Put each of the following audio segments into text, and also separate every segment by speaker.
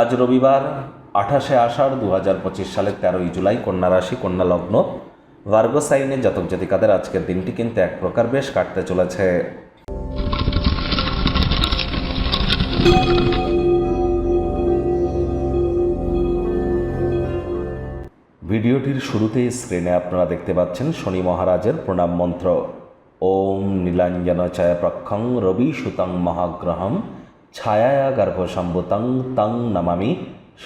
Speaker 1: আজ রবিবার, আঠাশে আষাঢ় দু হাজার পঁচিশ সালের তেরোই জুলাই কন্যা রাশি, কন্যা লগ্ন। ভার্গোসাইনে জাতক জাতিকাদের আজকের দিনটি কিন্তু এক প্রকার বেশ কাটতে চলেছে। ভিডিওটির শুরুতেই স্ক্রিনে আপনারা দেখতে পাচ্ছেন শনি মহারাজের প্রণাম মন্ত্র। ওম নীলাঞ্জন ছায়া প্রক্ষং রবি সুতং মহাগ্রহম। ছায়া গর্ভসম্ভুতং তং নমামি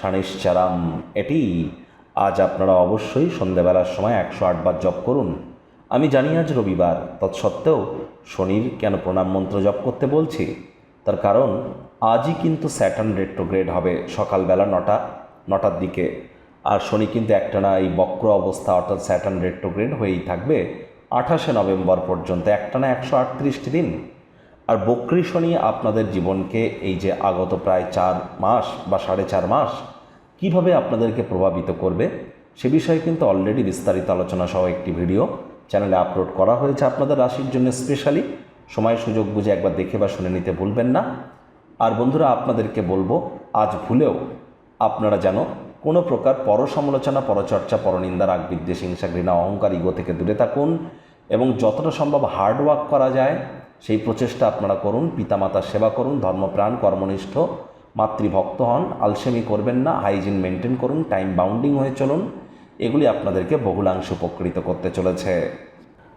Speaker 1: শানিশ্চারাম। এটি আজ আপনারা অবশ্যই সন্ধেবেলার সময় একশো আটবার জপ করুন। আমি জানি আজ রবিবার, তৎসত্ত্বেও শনির কেন প্রণাম মন্ত্র জপ করতে বলছি? তার কারণ, আজই কিন্তু স্যাটার্ন রেট্রোগ্রেড হবে সকালবেলা নটা, নটার দিকে। আর শনি কিন্তু একটানা এই বক্র অবস্থা অর্থাৎ স্যাটার্ন রেট্রোগ্রেড হয়েই থাকবে আঠাশে নভেম্বর পর্যন্ত, একটানা একশো আটত্রিশটি দিন। আর বক্রী শনি আপনাদের জীবনকে এই যে আগত প্রায় চার মাস বা সাড়ে চার মাস কীভাবে আপনাদেরকে প্রভাবিত করবে, সে বিষয়ে কিন্তু অলরেডি বিস্তারিত আলোচনা সহ একটি ভিডিও চ্যানেলে আপলোড করা হয়েছে আপনাদের রাশির জন্য স্পেশালি সময় সুযোগ বুঝে একবার দেখে বা শুনে নিতে ভুলবেন না। আর বন্ধুরা, আপনাদেরকে বলব, আজ ভুলেও আপনারা যেন কোনো প্রকার পরসমালোচনা, পরচর্চা, পরনিন্দা রাগ বিদ্বেষ হিংসা, ঘৃণা, অহংকার, ইগো থেকে দূরে থাকুন এবং যতটা সম্ভব হার্ড ওয়ার্ক করা যায় সেই প্রচেষ্টা আপনারা করুন পিতামাতার সেবা করুন, ধর্মপ্রাণ, কর্মনিষ্ঠ, মাতৃভক্ত হন, আলসেমি করবেন না, হাইজিন মেনটেন করুন, টাইম বাউন্ডিং হয়ে চলুন, এগুলি আপনাদেরকে বহুলাংশ উপকৃত করতে চলেছে।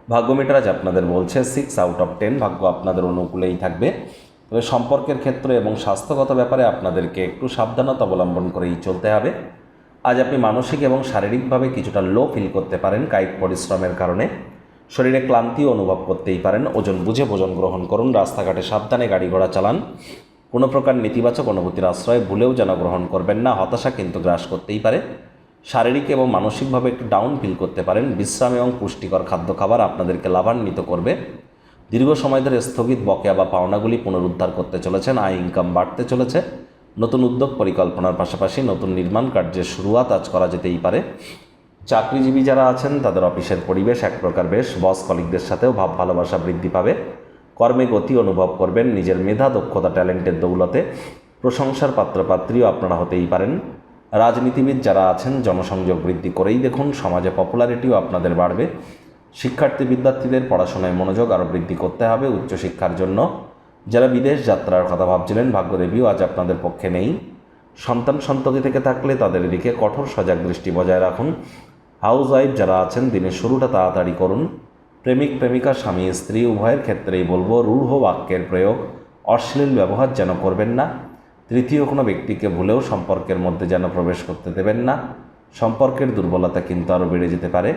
Speaker 1: ভাগ্যমিটার আজ আপনাদের বলছে সিক্স আউট অফ টেন ভাগ্য আপনাদের অনুকূলেই থাকবে। তবে সম্পর্কের ক্ষেত্রে এবং স্বাস্থ্যগত ব্যাপারে আপনাদেরকে একটু সাবধানতা অবলম্বন করেই চলতে হবে। আজ আপনি মানসিক এবং শারীরিকভাবে কিছুটা লো ফিল করতে পারেন, কায়িক পরিশ্রমের কারণে। শরীরে ক্লান্তিও অনুভব করতেই পারেন, ওজন বুঝে ভোজন গ্রহণ করুন, রাস্তাঘাটে সাবধানে গাড়ি ঘোড়া চালান। কোনো প্রকার নেতিবাচক অনুভূতির আশ্রয় ভুলেও যেন গ্রহণ করবেন না, হতাশা কিন্তু গ্রাস করতেই পারে। শারীরিক এবং মানসিকভাবে একটু ডাউন ফিল করতে পারেন, বিশ্রাম এবং পুষ্টিকর খাদ্য খাবার আপনাদেরকে লাভান্বিত করবে। দীর্ঘ সময় ধরে স্থগিত বকেয়া বা পাওনাগুলি পুনরুদ্ধার করতে চলেছেন, আয় ইনকাম বাড়তে চলেছে। নতুন উদ্যোগ পরিকল্পনার পাশাপাশি নতুন নির্মাণ কার্যের শুরুয়াত আজ করা যেতেই পারে। চাকরিজীবী যারা আছেন, তাদের অফিসের পরিবেশ এক প্রকার বেশ। বস কলিকদের সাথেও ভাব ভালোবাসা বৃদ্ধি পাবে। কর্মে গতি অনুভব করবেন নিজের মেধা, দক্ষতা, ট্যালেন্টের দৌলতে। প্রশংসার পাত্রপাত্রীও আপনারা হতেই পারেন। রাজনীতিবিদ যারা আছেন, জনসংযোগ বৃদ্ধি করেই দেখুন, সমাজে পপুলারিটিও আপনাদের বাড়বে। শিক্ষার্থী বিদ্যার্থীদের পড়াশোনায় মনোযোগ আরও বৃদ্ধি করতে হবে উচ্চশিক্ষার জন্য। যারা বিদেশ যাত্রার কথা ভাবছিলেন, ভাগ্যদেবীও আজ আপনাদের পক্ষে নেই। সন্তান সন্ততি থেকে থাকলে তাদের দিকে কঠোর সজাগ দৃষ্টি বজায় রাখুন। হাউস ওয়াইফ যারা আছেন, দিনের শুরুটা তাড়াতাড়ি করুন। প্রেমিক, প্রেমিকা, স্বামী, স্ত্রী, উভয়ের ক্ষেত্রেই বলব, রূঢ় বাক্যের প্রয়োগ, অশ্লীল ব্যবহার যেন করবেন না। তৃতীয় কোনো ব্যক্তিকে ভুলেও সম্পর্কের মধ্যে যেন প্রবেশ করতে দেবেন না। সম্পর্কের দুর্বলতা কিন্তু আরও বেড়ে যেতে পারে।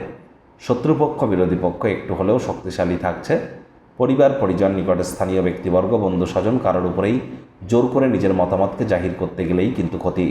Speaker 1: শত্রুপক্ষ, বিরোধী পক্ষ একটু হলেও শক্তিশালী থাকছে। পরিবার, পরিজন, নিকটে স্থানীয় ব্যক্তিবর্গ বন্ধু স্বজন কারোর উপরেই জোর করে নিজের মতামতকে জাহির করতে গেলেই কিন্তু ক্ষতি।